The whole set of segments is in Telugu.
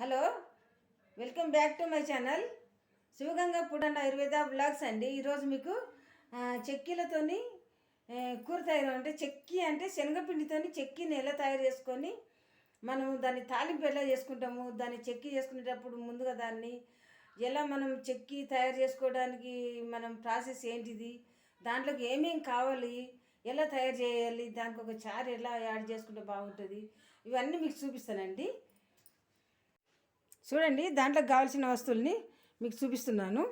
Hello welcome back to my channel. Sivaganga పుడన్న Ayurveda blogs అండి. ఈరోజు మీకు చెక్కీలతోని కూర తయారు అంటే చెక్కి అంటే శనగపిండితోని చెక్కీని ఎలా తయారు చేసుకొని మనం దాన్ని తాలింపు ఎలా చేసుకుంటాము దాన్ని చెక్కి చేసుకునేటప్పుడు ముందుగా దాన్ని ఎలా మనం చెక్కి తయారు చేసుకోవడానికి మనం ప్రాసెస్ ఏంటిది దాంట్లోకి ఏమేమి కావాలి ఎలా తయారు చేయాలి దానికి ఒక చారు ఎలా యాడ్ చేసుకుంటే బాగుంటుంది ఇవన్నీ మీకు చూపిస్తానండి. చూడండి దాంట్లో కావాల్సిన వస్తువుల్ని మీకు చూపిస్తున్నాను.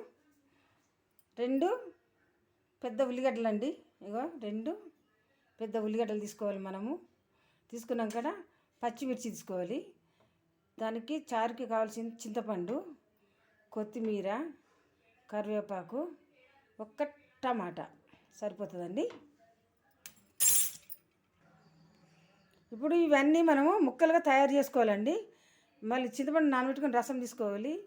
రెండు పెద్ద ఉల్లిగడ్డలు అండి ఇగో రెండు పెద్ద ఉల్లిగడ్డలు తీసుకోవాలి మనము. తీసుకున్నాక పచ్చిమిర్చి తీసుకోవాలి. దానికి చారుకి కావాల్సిన చింతపండు కొత్తిమీర కరివేపాకు ఒక్క టమాటా. సరిపోతుందండి? ఇప్పుడు ఇవన్నీ మనము ముక్కలుగా తయారు చేసుకోవాలండి. మళ్ళీ చింతపండు నానబెట్టుకొని రసం తీసుకోవాలి.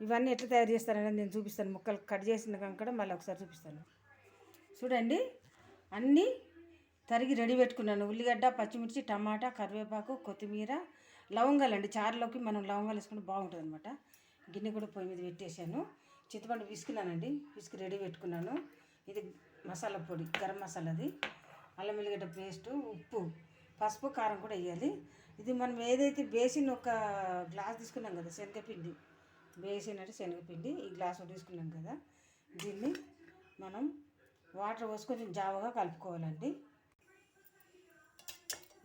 ఇవన్నీ ఎట్లా తయారు చేస్తారనేది నేను చూపిస్తాను. ముక్కలు కట్ చేసిన కనుక మళ్ళీ ఒకసారి చూపిస్తాను. చూడండి అన్నీ తరిగి రెడీ పెట్టుకున్నాను. ఉల్లిగడ్డ పచ్చిమిర్చి టమాటా కరివేపాకు కొత్తిమీర లవంగాలు అండి చారులోకి మనం లవంగాలు వేసుకుంటే బాగుంటుంది అనమాట గిన్నె కూడా పొయ్యి మీద పెట్టేశాను. చింతపండు విసుకున్నానండి. విసుకు రెడీ పెట్టుకున్నాను. ఇది మసాలా పొడి గరం మసాలాది. అల్లం వెల్లిగడ్డ పేస్టు ఉప్పు పసుపు కారం కూడా వేయాలి. ఇది మనం ఏదైతే బేసిన్ ఒక గ్లాస్ తీసుకున్నాం కదా శనగపిండి. బేసిన్ అంటే శనగపిండి ఈ గ్లాస్ ఒకటి తీసుకున్నాం కదా. దీన్ని మనం వాటర్ పోసి కొంచెం జావగా కలుపుకోవాలండి.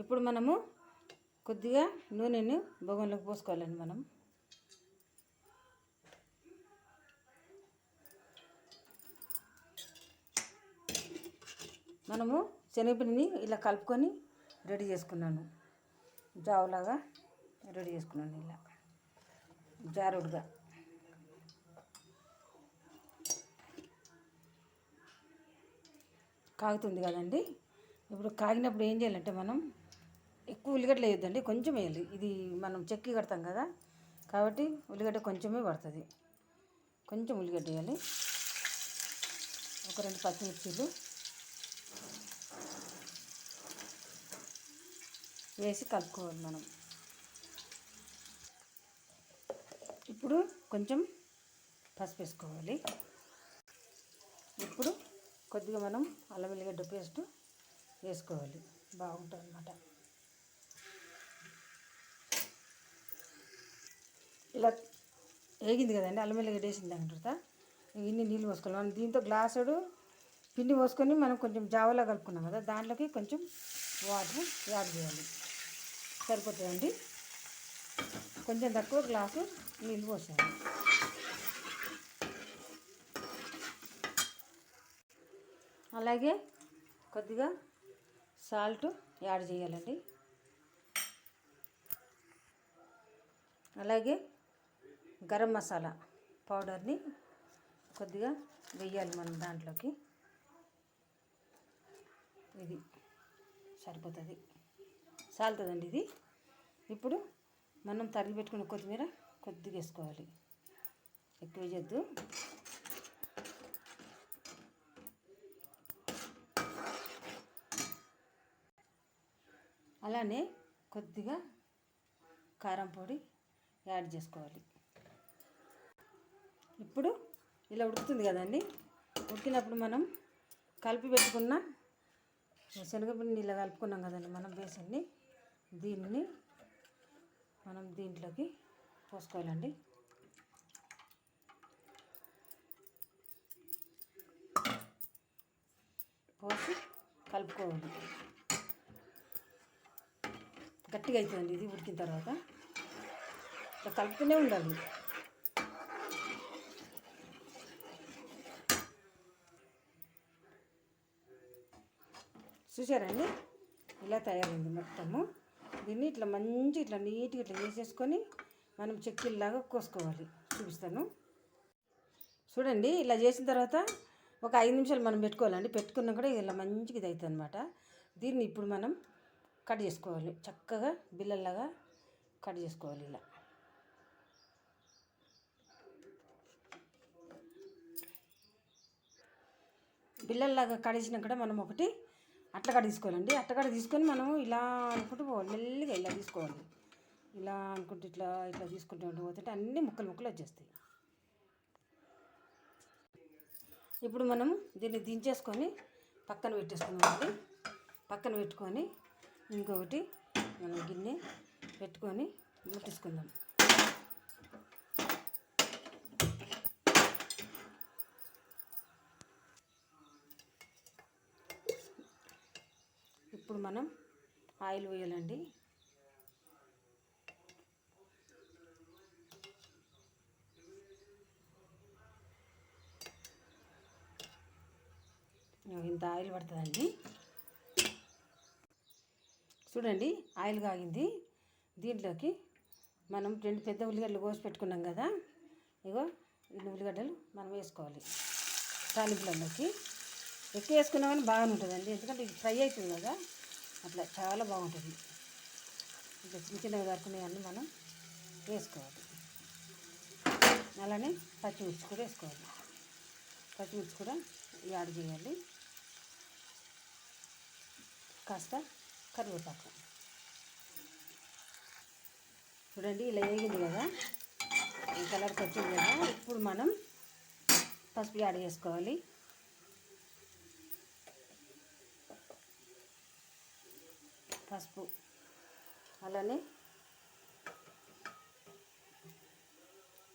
ఇప్పుడు మనము కొద్దిగా నూనెను బగోన్లోకి పోసుకోవాలండి మనం. మనము శనగపిండిని ఇలా కలుపుకొని రెడీ చేసుకున్నాను. జావులాగా రెడీ చేసుకున్నాను ఇలా జారుడుగా. కాగుతుంది కదండి. ఇప్పుడు కాగినప్పుడు ఏం చేయాలంటే మనం ఎక్కువ ఉల్లిగడ్డలు వేయొద్దండి కొంచెం వేయాలి. ఇది మనం చెక్కి కడతాం కదా కాబట్టి ఉల్లిగడ్డ కొంచెమే పడుతుంది. కొంచెం ఉల్లిగడ్డ వేయాలి. ఒక రెండు పచ్చిమిర్చీలు. వేసి కలుపుకోవాలి మనం. ఇప్పుడు కొంచెం పసుపు వేసుకోవాలి. ఇప్పుడు కొద్దిగా మనం అల్లం వెల్లిగడ్డ పేస్ట్ వేసుకోవాలి. బాగుంటుంది అన్నమాట ఇలా వేగింది కదండి అల్లం వెల్లిగడ్డ వేసిన దాని తర్వాత ఇన్ని నీళ్ళు పోసుకోవాలి. మనం దీంతో గ్లాసుడు పిండి పోసుకొని మనం కొంచెం జావలా కలుపుకున్నాం కదా దాంట్లోకి కొంచెం వాటర్ యాడ్ చేయాలి. సరిపోతుందండి. కొంచెం తక్కువ గ్లాసు నీళ్ళు పోసాను అలాగే కొద్దిగా సాల్ట్ యాడ్ చేయాలండి. అలాగే గరం మసాలా పౌడర్ని కొద్దిగా వెయ్యాలి మనం దాంట్లోకి. ఇది సరిపోతుంది. చాలుతుందండి ఇది. ఇప్పుడు మనం తరిగి పెట్టుకున్న కొత్తిమీర కొద్దిగా వేసుకోవాలి. ఎక్కువ వేయద్దు. అలానే కొద్దిగా కారం పొడి యాడ్ చేసుకోవాలి. ఇప్పుడు ఇలా ఉడుకుతుంది కదండి. ఉడికినప్పుడు మనం కలిపి పెట్టుకున్న శనగపిండి ఇలా కలుపుకున్నాం కదండి మనం బేసన్ని. దీన్ని మనం దీంట్లోకి పోసుకోవాలండి. పోసి కలుపుకోవాలి. గట్టిగా అవుతుందండి ఇది ఉడికిన తర్వాత. ఇట్లా కలుపుతూనే ఉండాలి. చూసారండి? ఇలా తయారైంది మొత్తము. దీన్ని ఇట్లా మంచి ఇట్లా నీట్గా ఇట్లా వేసేసుకొని మనం చెక్కిల్లాగా కోసుకోవాలి. చూపిస్తాను. చూడండి ఇలా చేసిన తర్వాత ఒక ఐదు నిమిషాలు మనం పెట్టుకోవాలండి. పెట్టుకున్నా కూడా ఇలా మంచిగా ఇది అవుతుంది అనమాట దీన్ని ఇప్పుడు మనం కట్ చేసుకోవాలి. చక్కగా బిల్లల్లాగా కట్ చేసుకోవాలి ఇలా. బిల్లల్లాగా కడిసినా కూడా మనం ఒకటి అట్టగడ తీసుకోవాలండి. అట్టగడ తీసుకొని మనం ఇలా అనుకుంటూ పోవాలి మెల్లిగా ఇలా తీసుకోవాలి. ఇలా అనుకుంటే ఇట్లా ఇట్లా తీసుకుంటూ పోతుంటే అన్ని ముక్కలు ముక్కలు వచ్చేస్తాయి. ఇప్పుడు మనం దీన్ని దించేసుకొని పక్కన పెట్టేసుకున్నామండి పక్కన పెట్టుకొని ఇంకొకటి మనం గిన్నె పెట్టుకొని ముట్టించుకుందాం ఇప్పుడు మనం ఆయిల్ పోయాలండి ఇంత ఆయిల్ పడుతుందండి. చూడండి ఆయిల్ కాగింది. దీంట్లోకి మనం రెండు పెద్ద ఉల్లిగడ్డలు కోసి పెట్టుకున్నాం కదా. ఇగో రెండు ఉల్లిగడ్డలు మనం వేసుకోవాలి. తాలింపులలోకి. ఎక్కువ వేసుకున్నామని బాగానే ఉంటుందండి. ఎందుకంటే ఇది ఫ్రై అవుతుంది కదా. అట్లా చాలా బాగుంటుంది. ఇట్లా చిన్న చిన్నవి దొరుకునేవన్నీ మనం వేసుకోవాలి. అలానే పచ్చిమిర్చి కూడా వేసుకోవాలి. పచ్చిమిర్చి కూడా యాడ్ చేయాలి. కాస్త కరివేపాకు. చూడండి ఇలా వేగింది కదా. ఈ కలర్కి వచ్చింది కదా. ఇప్పుడు మనం పసుపు యాడ్ చేసుకోవాలి. పసుపు అలానే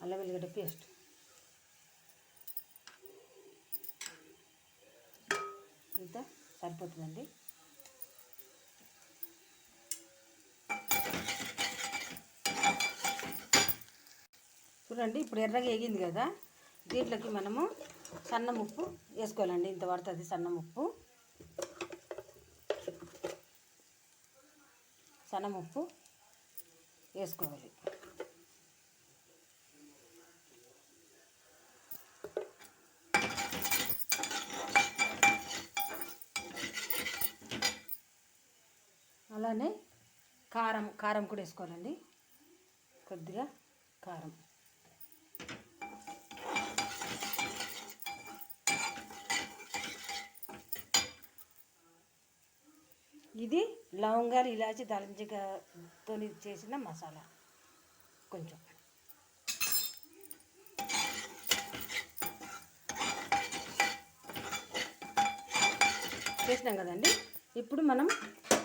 అల్లం వెల్లిగడ్డ పేస్ట్. ఇంత సరిపోతుందండి. చూడండి ఇప్పుడు ఎర్రగా ఎగింది కదా దీంట్లోకి మనము సన్న ముప్పు వేసుకోవాలండి. ఇంత పడుతుంది సన్న ఉప్పు సన్న ఉప్పు వేసుకోవాలి. అలానే కారం కారం కూడా వేసుకోవాలండి. కొద్దిగా కారం. ఇది లవంగాలు ఇలాచి దాల్చినతో చేసిన మసాలా. కొంచెం. చేసినాం కదండి? ఇప్పుడు మనం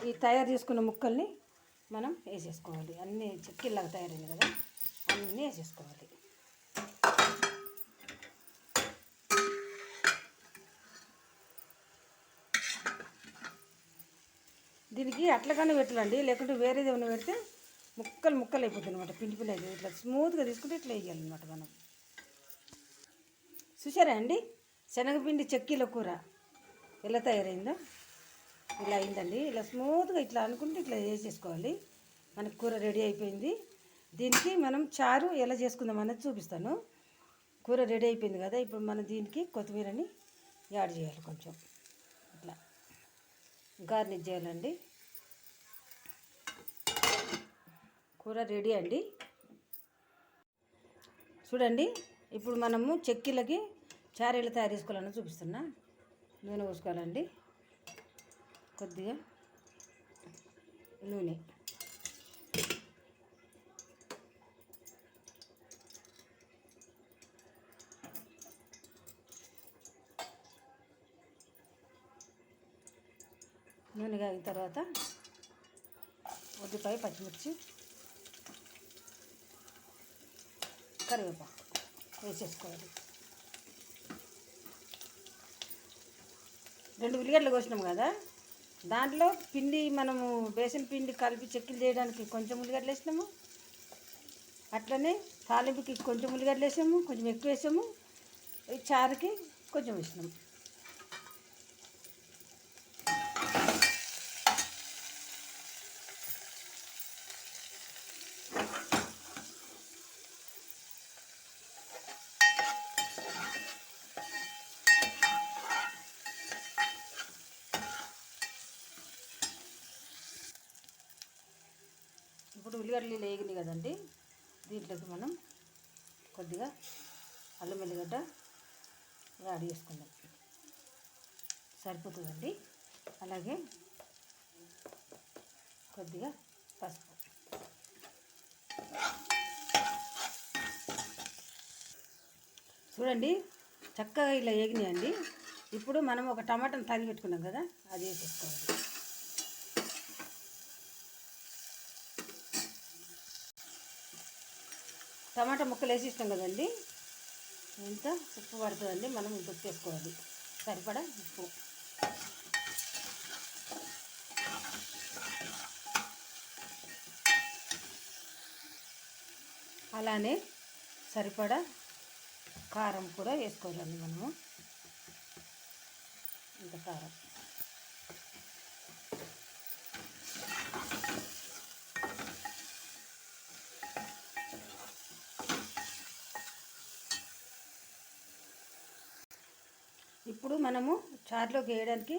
ఈ తయారు చేసుకున్న ముక్కల్ని మనం వేసేసుకోవాలి. అన్నీ చిక్కిల్లాగా తయారైంది కదా? అన్నీ వేసేసుకోవాలి. దీనికి అట్లగానే పెట్టాలండి. లేకుంటే వేరేది ఏమైనా పెడితే ముక్కలు ముక్కలు అయిపోతుంది అనమాట పిండి పిండి అయితే ఇట్లా స్మూత్గా తీసుకుంటే ఇట్లా వేయాలన్నమాట మనం. చూసారా అండి? శనగపిండి చెక్కీల కూర ఎలా తయారైందో? ఇలా అయిందండి. ఇలా స్మూత్గా ఇట్లా అనుకుంటే ఇట్లా వేసేసుకోవాలి. మనకి కూర రెడీ అయిపోయింది. దీనికి మనం చారు ఎలా చేసుకుందాం అనేది చూపిస్తాను. కూర రెడీ అయిపోయింది కదా ఇప్పుడు మనం దీనికి కొత్తిమీరని యాడ్ చేయాలి కొంచెం. ఇట్లా. గార్నిష్ చేయాలండి. కూర రెడీ అండి. చూడండి ఇప్పుడు మనము చెక్కీలకి చారీలు తయారు చేసుకోవాలని చూపిస్తున్నా. నూనె పోసుకోవాలండి. కొద్దిగా నూనె. నూనె కాగిన తర్వాత ఉద్దిపాయ పచ్చిమిర్చి కరివేపాకు వేసేసుకోవాలి. రెండు ఉల్లిగడ్డలు కోసినాం కదా దాంట్లో పిండి మనము బేసన్ పిండి కలిపి చెక్కిలు చేయడానికి కొంచెం ఉల్లిగడ్డలు వేసినాము. అట్లనే తాలింపుకి కొంచెం ఉల్లిగడ్డలు వేసాము కొంచెం ఎక్కువ వేసాము ఈ చారుకి కొంచెం వేసినాము. ఉల్లిగడ్డలు వేగినాయి కదండి. దీంట్లోకి మనం కొద్దిగా అల్లం ఎల్లిగడ్డ యాడ్ చేసుకుందాం. సరిపోతుందండి. అలాగే కొద్దిగా పసుపు. చూడండి చక్కగా ఇలా ఏగినాయండి. ఇప్పుడు మనం ఒక టమాటాను తరిగి పెట్టుకున్నాం కదా అది వేసేసుకోవాలి. టమాటా ముక్కలు వేసి ఇస్తాం కదండి? ఇంత ఉప్పు పడుతుందండి. మనం ఇంత ఉప్పు వేసుకోవాలి. సరిపడా ఉప్పు. అలానే సరిపడా కారం కూడా వేసుకోవాలండి మనము. ఇంత కారం. ఇప్పుడు మనము చారులోకి వేయడానికి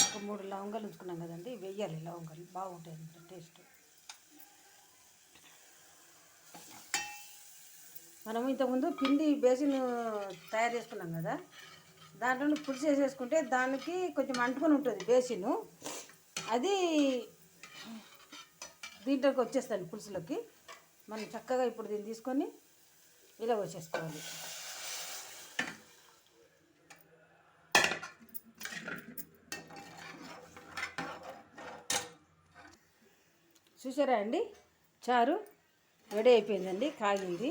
ఒక మూడు లవంగాలు ఉంచుకున్నాం కదండి. వెయ్యాలి లవంగాలు. బాగుంటాయి టేస్ట్. మనము ఇంతకుముందు పిండి బేసిన్ తయారు చేసుకున్నాం కదా. దాంట్లో పులుసు వేసేసుకుంటే దానికి కొంచెం అంటుకొని ఉంటుంది బేసిన్. అది దీంట్లోకి వచ్చేస్తాను పులుసులోకి. మనం చక్కగా ఇప్పుడు దీన్ని తీసుకొని ఇలా వచ్చేసుకోవాలి చూసారా అండి? చారు రెడీ అయిపోయిందండి కాగింది.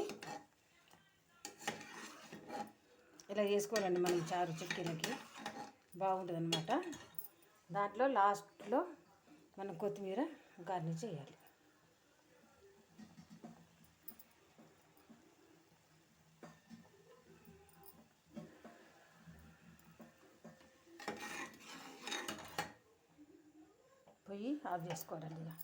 ఇలా చేసుకోవాలండి మనం చారు చిక్కీలకి. బాగుంటుంది అనమాట దాంట్లో లాస్ట్లో మనం కొత్తిమీర గార్నిష్ చేయాలి. పొయ్యి ఆఫ్ చేసుకోవాలండి ఇలా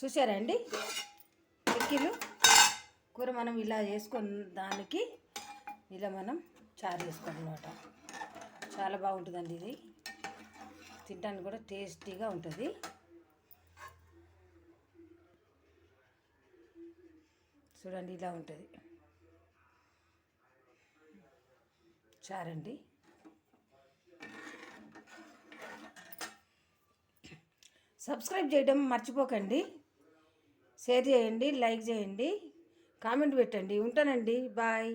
చూసారా అండి? చిక్కీలు. కూర మనం ఇలా చేసుకున్న దానికి ఇలా మనం చారు చేసుకోవాలన్నమాట. చాలా బాగుంటుందండి ఇది. తినడానికి కూడా టేస్టీగా ఉంటుంది. చూడండి ఇలా ఉంటుంది. చారండి. సబ్స్క్రైబ్ చేయడం మర్చిపోకండి. షేర్ చేయండి లైక్ చేయండి కామెంట్ పెట్టండి. ఉంటానండి. బాయ్.